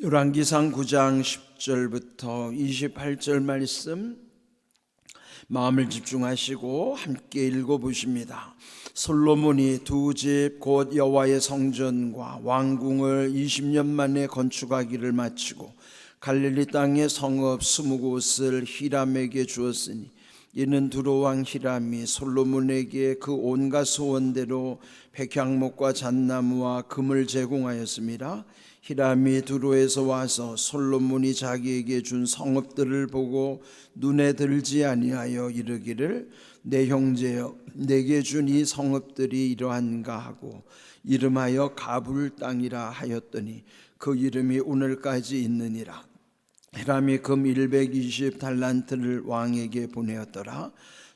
열왕기상 9장 10절부터 28절 말씀 마음을 집중하시고 함께 읽어 보십니다. 솔로몬이 두 집 곧 여호와의 성전과 왕궁을 20년 만에 건축하기를 마치고 갈릴리 땅의 성읍 20곳을 히람에게 주었으니 이는 두로왕 히람이 솔로몬에게 그 온갖 소원대로 백향목과 잣나무와 금을 제공하였습니다. 히람이 두로에서 와서 솔로몬이 자기에게 준 성읍들을 보고 눈에 들지 아니하여 이르기를 내 형제여 내게 준 이 성읍들이 이러한가 하고 이름하여 가불 땅이라 하였더니 그 이름이 오늘까지 있느니라 히람이 금 120 달란트를 왕에게 보내었더라.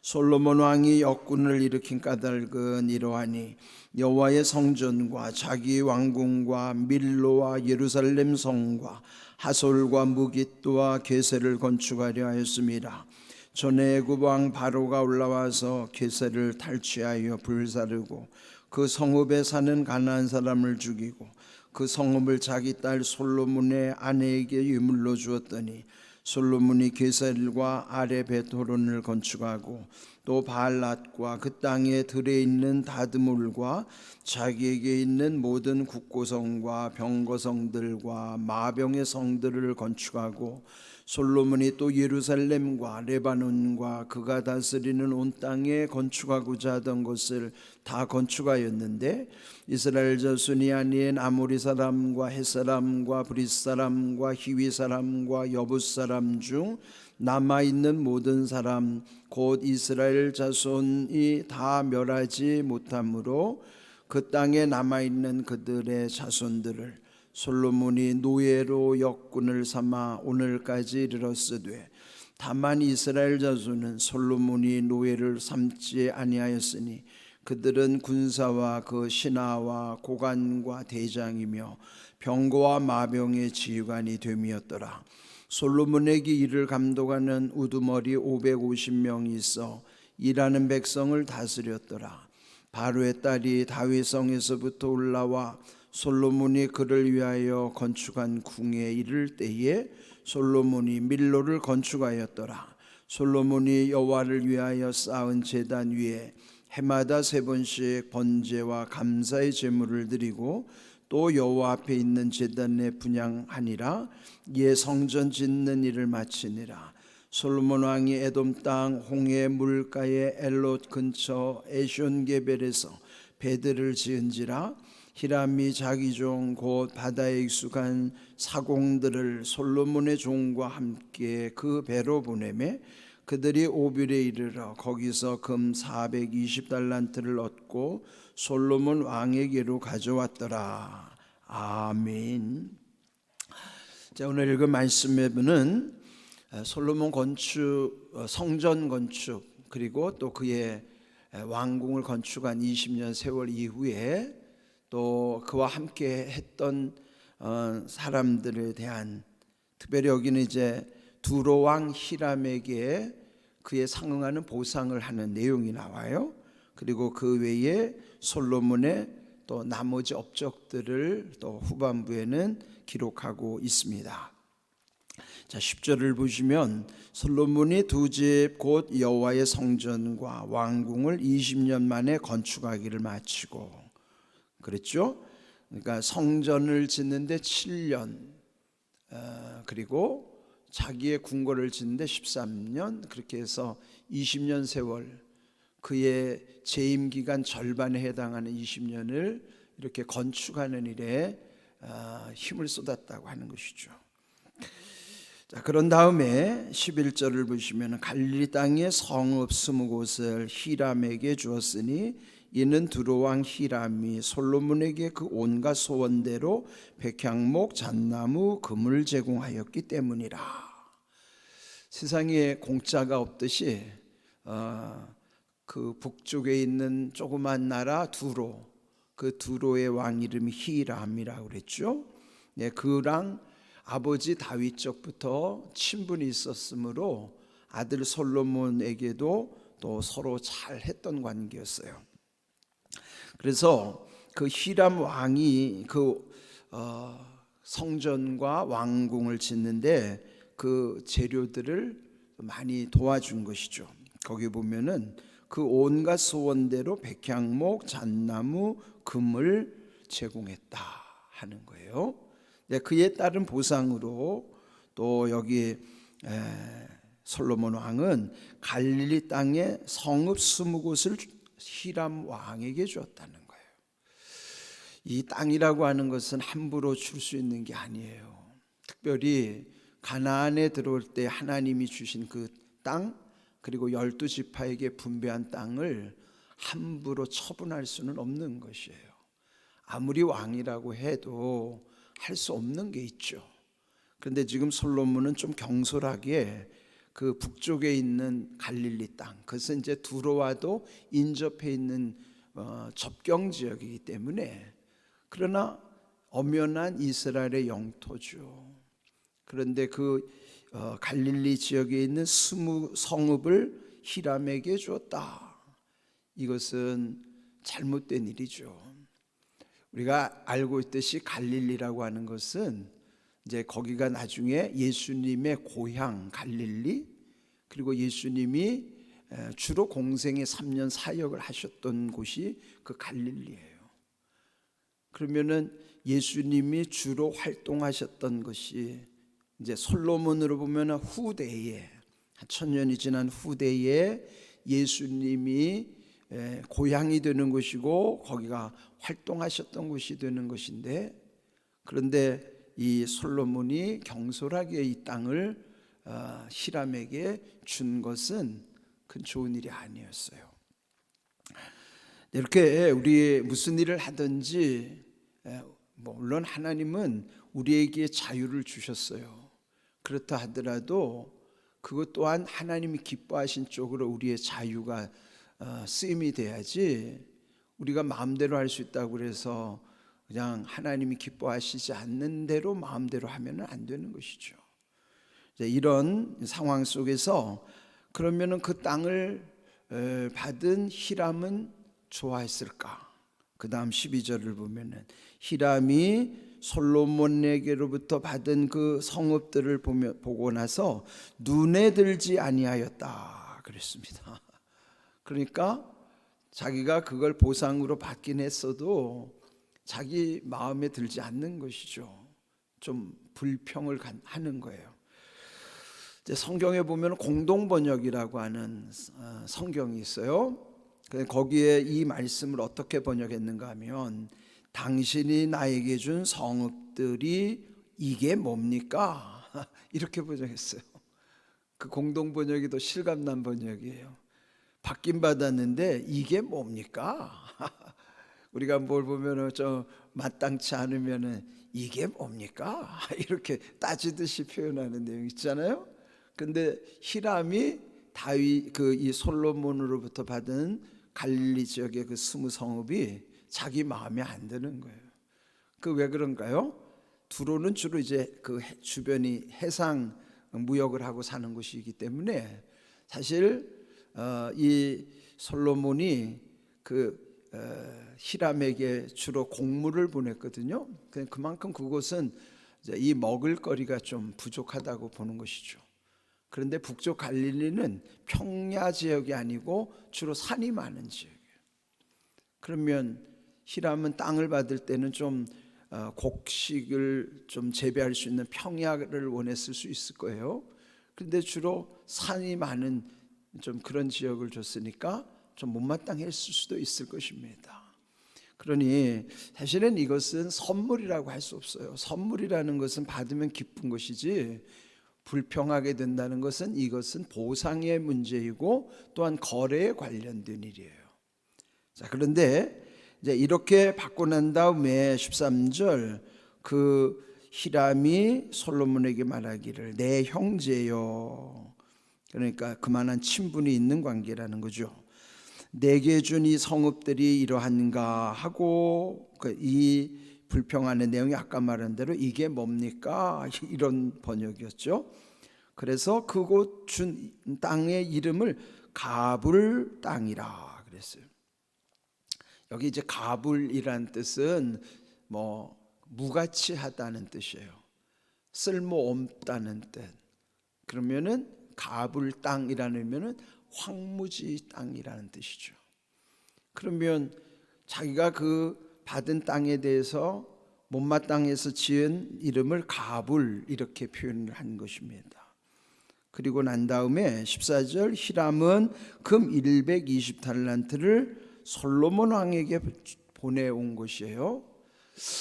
솔로몬 왕이 역군을 일으킨 까닭은 이러하니 여호와의 성전과 자기 왕궁과 밀로와 예루살렘 성과 하솔과 무깃도와 게세를 건축하려 하였습니다. 전에 애굽왕 바로가 올라와서 게세를 탈취하여 불사르고 그 성읍에 사는 가나안 사람을 죽이고 그 성읍을 자기 딸 솔로몬의 아내에게 유물로 주었더니 솔로몬이 게셀과 아레 베토론을 건축하고 또 바알랏과 그 땅에 들에 있는 다드물과 자기에게 있는 모든 국고성과 병거성들과 마병의 성들을 건축하고 솔로몬이 또 예루살렘과 레바논과 그가 다스리는 온 땅에 건축하고자 하던 것을 다 건축하였는데 이스라엘 자손이 아닌 아모리 사람과 헷 사람과 브릿 사람과 히위 사람과 여붓 사람 중 남아 있는 모든 사람 곧 이스라엘 자손이 다 멸하지 못하므로 그 땅에 남아 있는 그들의 자손들을 솔로몬이 노예로 역군을 삼아 오늘까지 이르렀으되 다만 이스라엘 자손은 솔로몬이 노예를 삼지 아니하였으니 그들은 군사와 그 신하와 고관과 대장이며 병거와 마병의 지휘관이 됨이었더라. 솔로몬에게 일을 감독하는 우두머리 550명이 있어 일하는 백성을 다스렸더라. 바로의 딸이 다윗성에서부터 올라와 솔로몬이 그를 위하여 건축한 궁에 이를 때에 솔로몬이 밀로를 건축하였더라. 솔로몬이 여호와를 위하여 쌓은 제단 위에 해마다 세 번씩 번제와 감사의 제물을 드리고 또 여호와 앞에 있는 제단에 분양하니라. 이에 성전 짓는 일을 마치니라. 솔로몬 왕이 에돔 땅 홍해 물가의 엘롯 근처 에숑게벨에서 배들을 지은지라 히람이 자기 종 곧 바다에 익숙한 사공들을 솔로몬의 종과 함께 그 배로 보내매 그들이 오빌에 이르러 거기서 금 420달란트를 얻고 솔로몬 왕에게로 가져왔더라. 아멘. 자, 오늘 읽은 말씀의 분은 솔로몬 건축 어, 성전 건축 그리고 또 그의 왕궁을 건축한 20년 세월 이후에 또 그와 함께 했던 어, 사람들에 대한 특별히 여기는 이제 두로 왕 히람에게 그에 상응하는 보상을 하는 내용이 나와요. 그리고 그 외에 솔로몬의 또 나머지 업적들을 또 후반부에는 기록하고 있습니다. 자, 10절을 보시면 솔로몬이 두 집 곧 여호와의 성전과 왕궁을 20년 만에 건축하기를 마치고 그랬죠? 그러니까 성전을 짓는데 7년 어, 그리고 자기의 궁궐을 짓는데 13년 그렇게 해서 20년 세월 그의 재임 기간 절반에 해당하는 20년을 이렇게 건축하는 일에 어, 힘을 쏟았다고 하는 것이죠. 자, 그런 다음에 11절을 보시면 갈릴리 땅의 성읍 스무 곳을 히람에게 주었으니 이는 두로왕 히람이 솔로몬에게 그 온갖 소원대로 백향목, 잣나무, 금을 제공하였기 때문이라. 세상에 공짜가 없듯이 어, 그 북쪽에 있는 조그만 나라 두로 그 두로의 왕 이름이 히람이라고 그랬죠. 네, 그랑 아버지 다윗 쪽부터 친분이 있었으므로 아들 솔로몬에게도 또 서로 잘 했던 관계였어요. 그래서 그 히람 왕이 그 어, 성전과 왕궁을 짓는데 그 재료들을 많이 도와준 것이죠. 거기 보면은 그 온갖 소원대로 백향목, 잣나무, 금을 제공했다 하는 거예요. 네, 그에 따른 보상으로 또 여기 에, 솔로몬 왕은 갈릴리 땅에 성읍 스무 곳을 히람 왕에게 주었다는 거예요. 이 땅이라고 하는 것은 함부로 줄 수 있는 게 아니에요. 특별히 가나안에 들어올 때 하나님이 주신 그 땅 그리고 열두 지파에게 분배한 땅을 함부로 처분할 수는 없는 것이에요. 아무리 왕이라고 해도 할 수 없는 게 있죠. 그런데 지금 솔로몬은 좀 경솔하게 그 북쪽에 있는 갈릴리 땅, 그것은 이제 두로와도 인접해 있는 어, 접경 지역이기 때문에 그러나 엄연한 이스라엘의 영토죠. 그런데 그 어, 갈릴리 지역에 있는 스무 성읍을 히람에게 주었다. 이것은 잘못된 일이죠. 우리가 알고 있듯이 갈릴리라고 하는 것은 이제 거기가 나중에 예수님의 고향 갈릴리 그리고 예수님이 에, 주로 공생의 3년 사역을 하셨던 곳이 그 갈릴리예요. 그러면은 예수님이 주로 활동하셨던 것이 이제 솔로몬으로 보면 후대에 한 천년이 지난 후대에 예수님이 에, 고향이 되는 곳이고 거기가 활동하셨던 곳이 되는 것인데 그런데 이 솔로몬이 경솔하게 이 땅을 어, 히람에게 준 것은 큰 좋은 일이 아니었어요. 이렇게 우리 무슨 일을 하든지 에, 뭐 물론 하나님은 우리에게 자유를 주셨어요. 그렇다 하더라도 그것 또한 하나님이 기뻐하신 쪽으로 우리의 자유가 어, 쓰임이 돼야지 우리가 마음대로 할 수 있다고 그래서 그냥 하나님이 기뻐하시지 않는 대로 마음대로 하면은 안 되는 것이죠. 이런 상황 속에서 그러면은 그 땅을 에, 받은 히람은 좋아했을까? 그 다음 12절을 보면은 히람이 솔로몬에게로부터 받은 그 성읍들을 보며, 보고 나서 눈에 들지 아니하였다 그랬습니다. 그러니까 자기가 그걸 보상으로 받긴 했어도 자기 마음에 들지 않는 것이죠. 좀 불평을 하는 거예요. 성경에 보면 공동 번역이라고 하는 어, 성경이 있어요. 거기에 이 말씀을 어떻게 번역했는가 하면 당신이 나에게 준 성읍들이 이게 뭡니까? 이렇게 번역했어요. 그 공동 번역이 더 실감난 번역이에요. 받긴 받았는데 이게 뭡니까? 우리가 뭘 보면은 좀 마땅치 않으면은 이게 뭡니까? 이렇게 따지듯이 표현하는 내용 있잖아요. 근데 히람이 다윗 그 이 솔로몬으로부터 받은 갈릴리 지역의 그 스무 성읍이 자기 마음에 안 드는 거예요. 그 왜 그런가요? 두로는 주로 이제 그 주변이 해상 무역을 하고 사는 곳이기 때문에 사실 어, 이 솔로몬이 그 어, 히람에게 주로 곡물을 보냈거든요. 그만큼 그곳은 이 먹을거리가 좀 부족하다고 보는 것이죠. 그런데 북쪽 갈릴리는 평야 지역이 아니고 주로 산이 많은 지역이에요. 그러면 히람은 땅을 받을 때는 좀 어, 곡식을 좀 재배할 수 있는 평야를 원했을 수 있을 거예요. 그런데 주로 산이 많은 좀 그런 지역을 줬으니까 좀 못마땅했을 수도 있을 것입니다. 그러니 사실은 이것은 선물이라고 할 수 없어요. 선물이라는 것은 받으면 기쁜 것이지 불평하게 된다는 것은 이것은 보상의 문제이고 또한 거래에 관련된 일이에요. 자, 그런데 이제 이렇게 받고 난 다음에 13절 그 히람이 솔로몬에게 말하기를 내 형제여 그러니까 그만한 친분이 있는 관계라는 거죠. 내게 준 이 성읍들이 이러한가 하고 그이 불평하는 내용이 아까 말한 대로 이게 뭡니까 이런 번역이었죠. 그래서 그곳 준 땅의 이름을 가불 땅이라 그랬어요. 여기 이제 가불이란 뜻은 뭐 무가치하다는 뜻이에요. 쓸모 없다는 뜻. 그러면은 가불 땅이라는 의미는 황무지 땅이라는 뜻이죠. 그러면 자기가 그 받은 땅에 대해서 못마땅해서 지은 이름을 가불 이렇게 표현을 한 것입니다. 그리고 난 다음에 14절 히람은 금 120달란트를 솔로몬 왕에게 보내온 것이에요.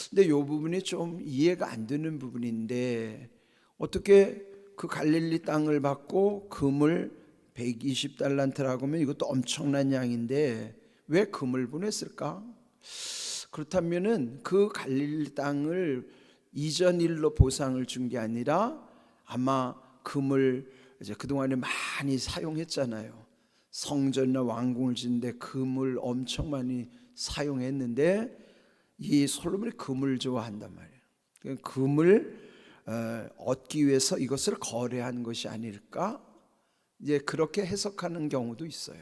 근데 이 부분이 좀 이해가 안 되는 부분인데 어떻게 그 갈릴리 땅을 받고 금을 120달란트라고 하면 이것도 엄청난 양인데 왜 금을 보냈을까? 그렇다면은 그 갈릴리 땅을 이전 일로 보상을 준 게 아니라 아마 금을 이제 그동안에 많이 사용했잖아요. 성전이나 왕궁을 짓는데 금을 엄청 많이 사용했는데 이 솔로몬이 금을 좋아한단 말이에요. 그 금을 어, 얻기 위해서 이것을 거래한 것이 아닐까? 이제 그렇게 해석하는 경우도 있어요.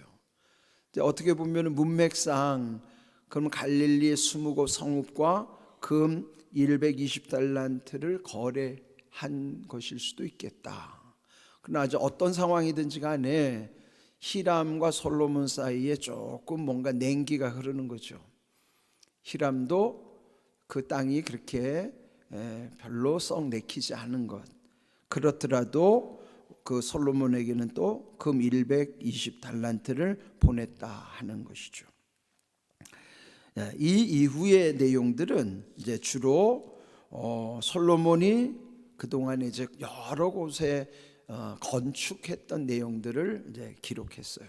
이제 어떻게 보면 문맥상 그럼 갈릴리의 20곳 성읍과 금 120달란트를 거래한 것일 수도 있겠다. 그러나 아주 어떤 상황이든지 간에 히람과 솔로몬 사이에 조금 뭔가 냉기가 흐르는 거죠. 히람도 그 땅이 그렇게 별로 썩 내키지 않은 것. 그렇더라도 그 솔로몬에게는 또 금 120 달란트를 보냈다 하는 것이죠. 이 이후의 내용들은 이제 주로 어, 솔로몬이 그 동안에 이제 여러 곳에 어, 건축했던 내용들을 이제 기록했어요.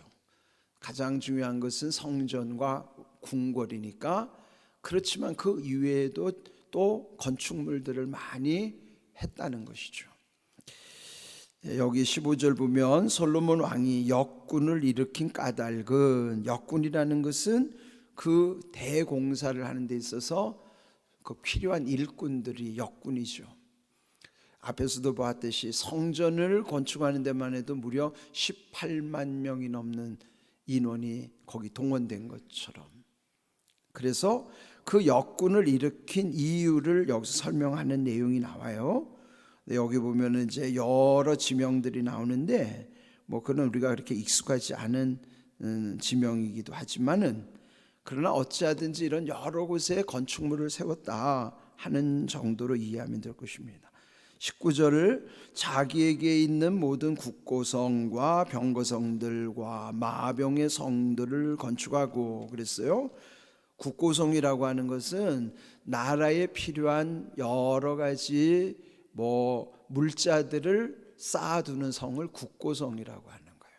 가장 중요한 것은 성전과 궁궐이니까 그렇지만 그 이외에도 또 건축물들을 많이 했다는 것이죠. 여기 15절 보면 솔로몬 왕이 역군을 일으킨 까닭은 역군이라는 것은 그 대공사를 하는 데 있어서 그 필요한 일꾼들이 역군이죠. 앞에서도 보았듯이 성전을 건축하는 데만 해도 무려 18만 명이 넘는 인원이 거기 동원된 것처럼 그래서 그 역군을 일으킨 이유를 여기서 설명하는 내용이 나와요. 여기 보면은 이제 여러 지명들이 나오는데 뭐 그는 우리가 그렇게 익숙하지 않은 음, 지명이기도 하지만은 그러나 어찌하든지 이런 여러 곳에 건축물을 세웠다 하는 정도로 이해하면 될 것입니다. 19절을 자기에게 있는 모든 국고성과 병거성들과 마병의 성들을 건축하고 그랬어요. 국고성이라고 하는 것은 나라에 필요한 여러 가지 뭐 물자들을 쌓아두는 성을 국고성이라고 하는 거예요.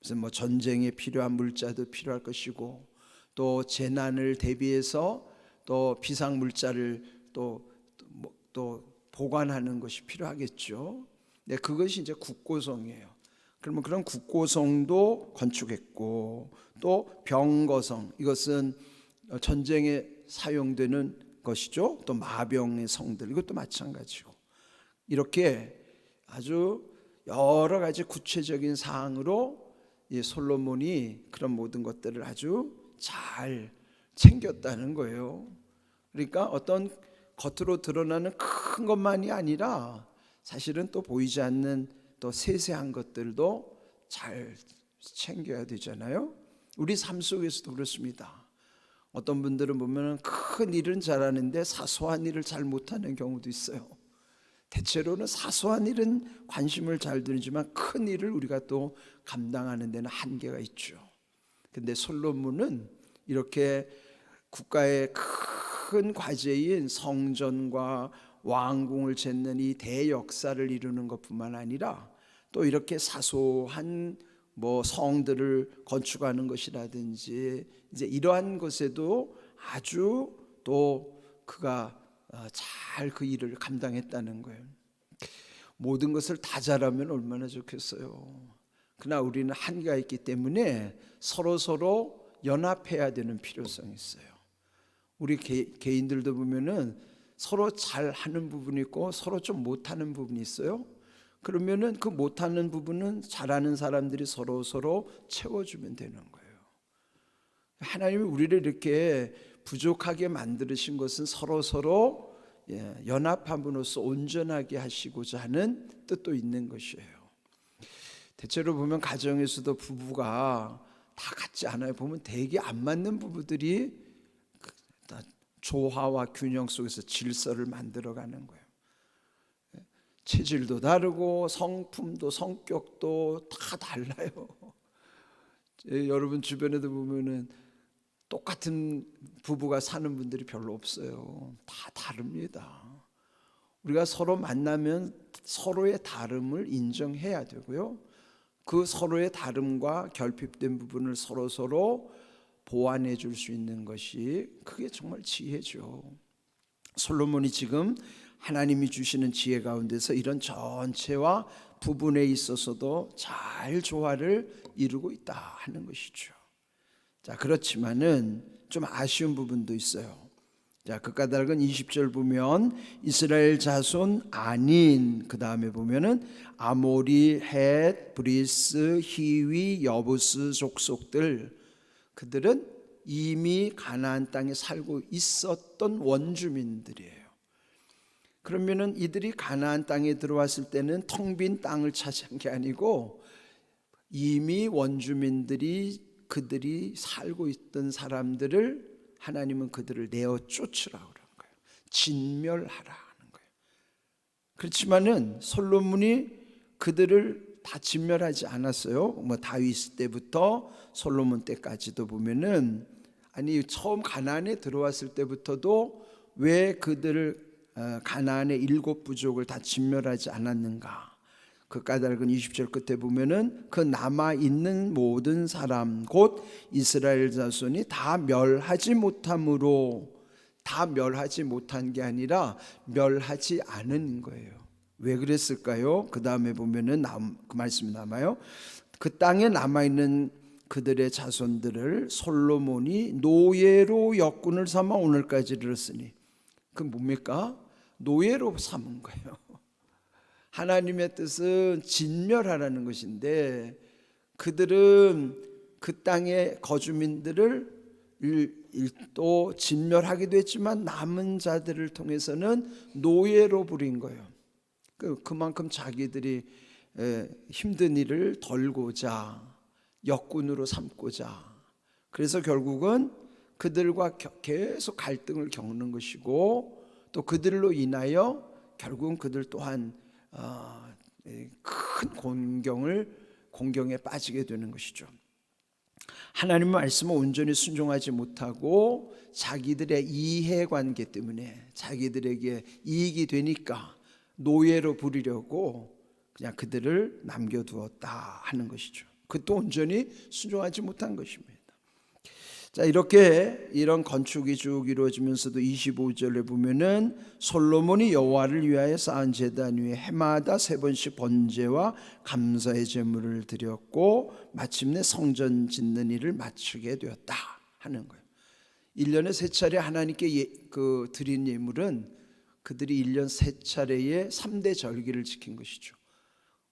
무슨 뭐 전쟁에 필요한 물자도 필요할 것이고 또 재난을 대비해서 또 비상 물자를 또, 뭐, 또 보관하는 것이 필요하겠죠. 네, 그것이 이제 국고성이에요. 그러면 그런 국고성도 건축했고 또 병거성 이것은 전쟁에 사용되는 것이죠. 또 마병의 성들 이것도 마찬가지고 이렇게 아주 여러 가지 구체적인 사항으로 이 솔로몬이 그런 모든 것들을 아주 잘 챙겼다는 거예요. 그러니까 어떤 겉으로 드러나는 큰 것만이 아니라 사실은 또 보이지 않는 또 세세한 것들도 잘 챙겨야 되잖아요. 우리 삶 속에서도 그렇습니다. 어떤 분들은 보면 큰 일은 잘하는데 사소한 일을 잘 못하는 경우도 있어요. 대체로는 사소한 일은 관심을 잘 두지만 큰 일을 우리가 또 감당하는 데는 한계가 있죠. 근데 솔로몬은 이렇게 국가의 큰 과제인 성전과 왕궁을 짓는 이 대역사를 이루는 것뿐만 아니라 또 이렇게 사소한 뭐 성들을 건축하는 것이라든지 이제 이러한 것에도 아주 또 그가 어, 잘 그 일을 감당했다는 거예요. 모든 것을 다 잘하면 얼마나 좋겠어요. 그러나 우리는 한계가 있기 때문에 서로 서로 연합해야 되는 필요성이 있어요. 우리 개, 개인들도 보면은 서로 잘 하는 부분이 있고 서로 좀 못하는 부분이 있어요. 그러면은 그 못하는 부분은 잘하는 사람들이 서로 서로 채워주면 되는 거예요. 하나님이 우리를 이렇게 부족하게 만드신 것은 서로 서로 예, 연합함으로써 온전하게 하시고자 하는 뜻도 있는 것이에요. 대체로 보면 가정에서도 부부가 다 같지 않아요. 보면 되게 안 맞는 부부들이 그- 다 조화와 균형 속에서 질서를 만들어가는 거예요. 예, 체질도 다르고 성품도 성격도 다 달라요. 예, 여러분 주변에도 보면은 똑같은 부부가 사는 분들이 별로 없어요. 다 다릅니다. 우리가 서로 만나면 서로의 다름을 인정해야 되고요. 그 서로의 다름과 결핍된 부분을 서로 서로 보완해 줄 수 있는 것이 그게 정말 지혜죠. 솔로몬이 지금 하나님이 주시는 지혜 가운데서 이런 전체와 부분에 있어서도 잘 조화를 이루고 있다 하는 것이죠. 자, 그렇지만은 좀 아쉬운 부분도 있어요. 자, 그 까닭은 20절 보면 이스라엘 자손 아닌 그 다음에 보면은 아모리, 헷, 브리스, 히위, 여부스 족속들 그들은 이미 가나안 땅에 살고 있었던 원주민들이에요. 그러면은 이들이 가나안 땅에 들어왔을 때는 텅 빈 땅을 차지한 게 아니고 이미 원주민들이 그들이 살고 있던 사람들을 하나님은 그들을 내어 쫓으라 그런 거예요. 진멸하라 하는 거예요. 그렇지만은 솔로몬이 그들을 다 진멸하지 않았어요. 뭐 다윗 때부터 솔로몬 때까지도 보면은 아니 처음 가나안에 들어왔을 때부터도 왜 그들을 어, 가나안의 일곱 부족을 다 진멸하지 않았는가? 그 까닭은 20절 끝에 보면은 그 남아 있는 모든 사람 곧 이스라엘 자손이 다 멸하지 못함으로 다 멸하지 못한 게 아니라 멸하지 않은 거예요. 왜 그랬을까요? 그 다음에 보면은 남, 그 말씀이 남아요. 그 땅에 남아 있는 그들의 자손들을 솔로몬이 노예로 역군을 삼아 오늘까지 이르렀으니 그 뭡니까? 노예로 삼은 거예요. 하나님의 뜻은 진멸하라는 것인데 그들은 그 땅의 거주민들을 일- 일- 또 진멸하기도 했지만 남은 자들을 통해서는 노예로 부린 거예요. 그- 그만큼 자기들이 에, 힘든 일을 덜고자 역군으로 삼고자 그래서 결국은 그들과 겨- 계속 갈등을 겪는 것이고 또 그들로 인하여 결국은 그들 또한 큰 공경을 공경에 빠지게 되는 것이죠. 하나님 말씀을 온전히 순종하지 못하고 자기들의 이해 관계 때문에 자기들에게 이익이 되니까 노예로 부리려고 그냥 그들을 남겨두었다 하는 것이죠. 그것도 온전히 순종하지 못한 것입니다. 자 이렇게 이런 건축이 쭉 이루어지면서도 25절에 보면은 솔로몬이 여호와를 위하여 쌓은 제단 위에 해마다 세 번씩 번제와 감사의 제물을 드렸고 마침내 성전 짓는 일을 마치게 되었다 하는 거예요. 1년에 세 차례 하나님께 예, 그 드린 예물은 그들이 1년 세 차례의 3대 절기를 지킨 것이죠.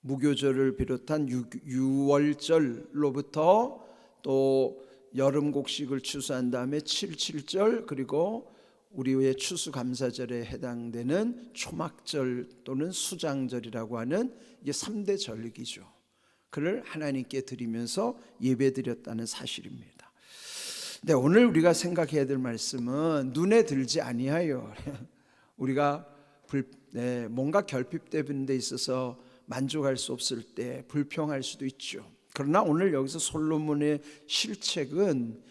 무교절을 비롯한 유, 유월절로부터 또 여름 곡식을 추수한 다음에 77절 그리고 우리의 추수 감사절에 해당되는 초막절 또는 수장절이라고 하는 이게 3대 절기죠. 그를 하나님께 드리면서 예배드렸다는 사실입니다. 근데 오늘 우리가 생각해야 될 말씀은 눈에 들지 아니하여 우리가 불, 네, 뭔가 결핍되는 데 있어서 만족할 수 없을 때 불평할 수도 있죠. 그러나 오늘 여기서 솔로몬의 실책은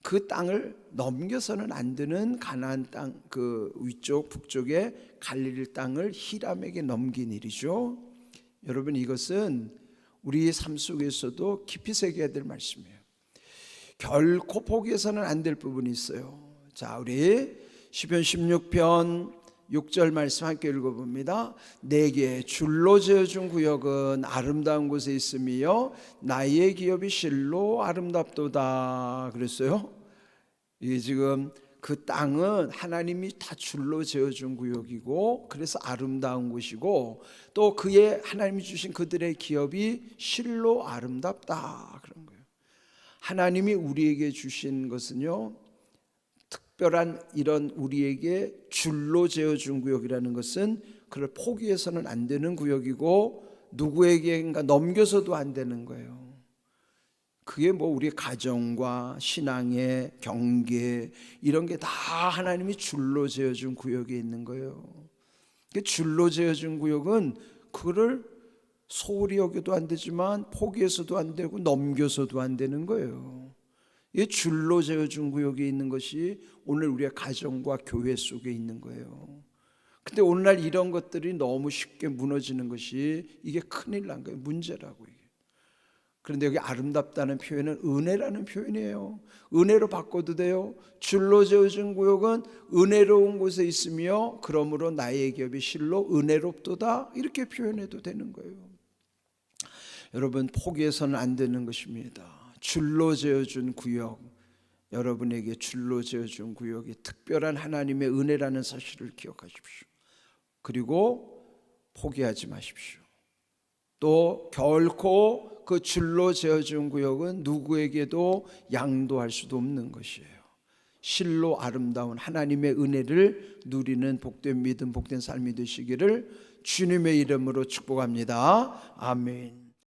그 땅을 넘겨서는 안 되는 가나안 땅 그 위쪽 북쪽의 갈릴리 땅을 히람에게 넘긴 일이죠. 여러분 이것은 우리의 삶 속에서도 깊이 새겨야 될 말씀이에요. 결코 포기해서는 안 될 부분이 있어요. 자, 우리 시편 16편 6절 말씀 함께 읽어봅니다. 내게 줄로 지어준 구역은 아름다운 곳에 있으며 나의 기업이 실로 아름답도다. 그랬어요. 이게 지금 그 땅은 하나님이 다 줄로 지어준 구역이고 그래서 아름다운 곳이고 또 그의 하나님이 주신 그들의 기업이 실로 아름답다 그런 거예요. 하나님이 우리에게 주신 것은요 특별한 이런 우리에게 줄로 재어준 구역이라는 것은 그를 포기해서는 안 되는 구역이고 누구에게인가 넘겨서도 안 되는 거예요. 그게 뭐 우리 가정과 신앙의 경계 이런 게 다 하나님이 줄로 재어준 구역에 있는 거예요. 그 줄로 재어준 구역은 그를 소홀히 여겨도 안 되지만 포기해서도 안 되고 넘겨서도 안 되는 거예요. 이 줄로 재어준 구역에 있는 것이 오늘 우리의 가정과 교회 속에 있는 거예요. 근데 오늘날 이런 것들이 너무 쉽게 무너지는 것이 이게 큰일 난 거예요. 문제라고 이게. 그런데 여기 아름답다는 표현은 은혜라는 표현이에요. 은혜로 바꿔도 돼요. 줄로 재어진 구역은 은혜로운 곳에 있으며 그러므로 나의 겹이 실로 은혜롭도다 이렇게 표현해도 되는 거예요. 여러분 포기해서는 안 되는 것입니다. 줄로 재어준 구역 여러분에게 줄로 재어준 구역이 특별한 하나님의 은혜라는 사실을 기억하십시오. 그리고 포기하지 마십시오. 또 결코 그 줄로 재어준 구역은 누구에게도 양도할 수도 없는 것이에요. 실로 아름다운 하나님의 은혜를 누리는 복된 믿음, 복된 삶이 되시기를 주님의 이름으로 축복합니다. 아멘.